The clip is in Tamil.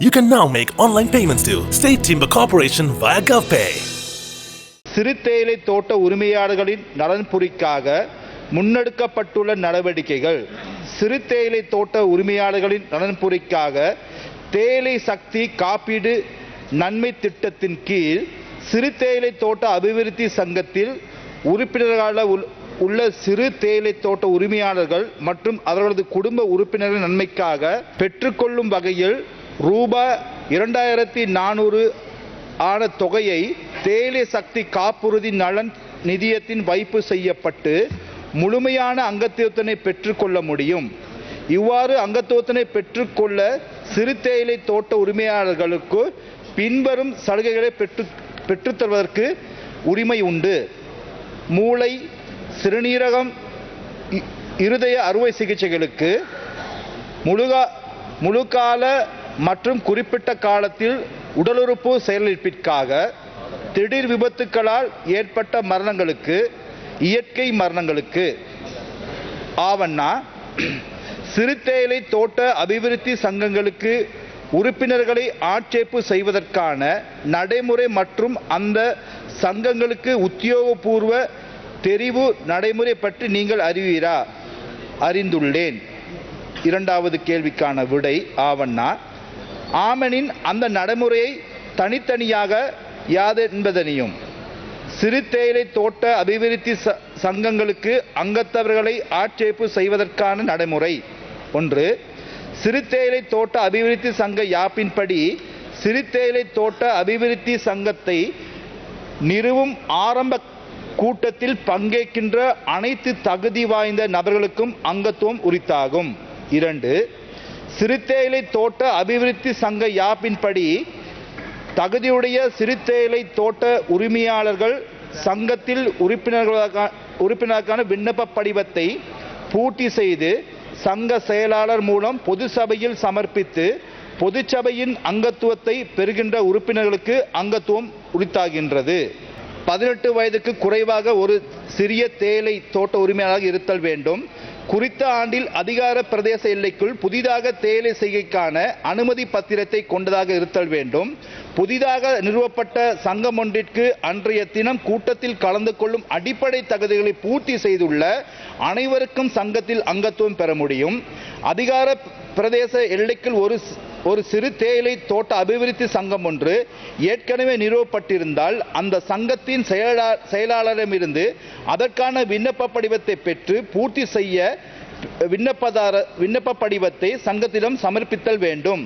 You can now make online payments to State Timber Corporation via GovPay. சிறு தேயிலை தோட்ட உரிமையாளர்களின் நலன்புரிக்காக முன்னெடுக்கப்பட்டுள்ள நடவடிக்கைகள் சிறு தேயிலை தோட்ட உரிமையாளர்களின் நலன்புரிக்காக தேயிலை சக்தி காப்பீடு நன்மை திட்டத்தின் கீழ் சிறு தேயிலை தோட்ட அபிவிருத்தி சங்கத்தில் உறுப்பினர்களாக உள்- உள்ள சிறு தேயிலை தோட்ட உரிமையாளர்கள் மற்றும் அவர்களது குடும்ப உறுப்பினர்களின் நன்மைக்காக பெற்றுக்கொள்ளும் வகையில் ரூபாய் இரண்டாயிரத்தி நானூறு ஆன தொகையை தேயிலை சக்தி காப்புறுதி நலன் நிதியத்தின் வைப்பு செய்யப்பட்டு முழுமையான அங்கத்துவத்தினை பெற்றுக்கொள்ள முடியும். இவ்வாறு அங்கத்துவத்தினை பெற்றுக்கொள்ள சிறு தேயிலை தோட்ட உரிமையாளர்களுக்கு பின்வரும் சலுகைகளை பெற்று பெற்றுத்தருவதற்கு உரிமை உண்டு. மூளை சிறுநீரகம் இ- இருதய அறுவை சிகிச்சைகளுக்கு முழுகா முழுகால மற்றும் குறிப்பிட்ட காலத்தில் உடலுறுப்பு செயலிழப்பிற்காக திடீர் விபத்துக்களால் ஏற்பட்ட மரணங்களுக்கு இயற்கை மரணங்களுக்கு. ஆவண்ணா சிறுத்தேயிலை தோட்ட அபிவிருத்தி சங்கங்களுக்கு உறுப்பினர்களை ஆட்சேர்ப்பு செய்வதற்கான நடைமுறை மற்றும் அந்த சங்கங்களுக்கு உத்தியோகபூர்வ தெரிவு நடைமுறை பற்றி நீங்கள் அறிவீரா? அறிந்துள்ளேன். இரண்டாவது கேள்விக்கான விடை ஆவண்ணா. ஆமனின் அந்த நடைமுறையை தனித்தனியாக யாது என்பதனையும் சிறு தேயிலை தோட்ட அபிவிருத்தி ச- சங்கங்களுக்கு அங்கத்தவர்களை ஆட்சேர்ப்பு செய்வதற்கான நடைமுறை. ஒன்று சிறு தேயிலை தோட்ட அபிவிருத்தி சங்க யாப்பின்படி சிறு தேயிலை தோட்ட அபிவிருத்தி சங்கத்தை நிறுவும் ஆரம்ப கூட்டத்தில் பங்கேற்கின்ற அனைத்து தகுதி வாய்ந்த நபர்களுக்கும் அங்கத்துவம் உரித்தாகும். இரண்டு சிறுத்தேயிலை தோட்ட அபிவிருத்தி சங்க யாப்பின்படி தகுதியுடைய சிறுத்தேயிலை தோட்ட உரிமையாளர்கள் சங்கத்தில் உறுப்பினர்களுக்கான உறுப்பினருக்கான விண்ணப்ப படிவத்தை பூர்த்தி செய்து சங்க செயலாளர் மூலம் பொது சபையில் சமர்ப்பித்து பொதுச்சபையின் அங்கத்துவத்தை பெறுகின்ற உறுப்பினர்களுக்கு அங்கத்துவம் உரித்தாகின்றது. பதினெட்டு வயதுக்கு குறைவாக ஒரு சிறிய தேயிலை தோட்ட உரிமையாளராக இருத்தல் வேண்டும். குறித்த ஆண்டில் அதிகார பிரதேச எல்லைக்குள் புதிதாக தேயிலை செய்கைக்கான அனுமதி பத்திரத்தை கொண்டதாக இருத்தல் வேண்டும். புதிதாக நிறுவப்பட்ட சங்கம் ஒன்றிற்கு அன்றைய தினம் கூட்டத்தில் கலந்து கொள்ளும் அடிப்படை தகுதிகளை பூர்த்தி செய்துள்ள அனைவருக்கும் சங்கத்தில் அங்கத்துவம் பெற முடியும். அதிகார பிரதேச எல்லைக்குள் ஒரு ஒரு சிறு தேயிலை தோட்ட அபிவிருத்தி சங்கம் ஒன்று ஏற்கனவே நிறுவப்பட்டிருந்தால் அந்த சங்கத்தின் செயலா செயலாளரிடமிருந்து அதற்கான விண்ணப்ப படிவத்தை பெற்று பூர்த்தி செய்ய விண்ணப்பதார விண்ணப்ப படிவத்தை சங்கத்திடம் சமர்ப்பித்தல் வேண்டும்.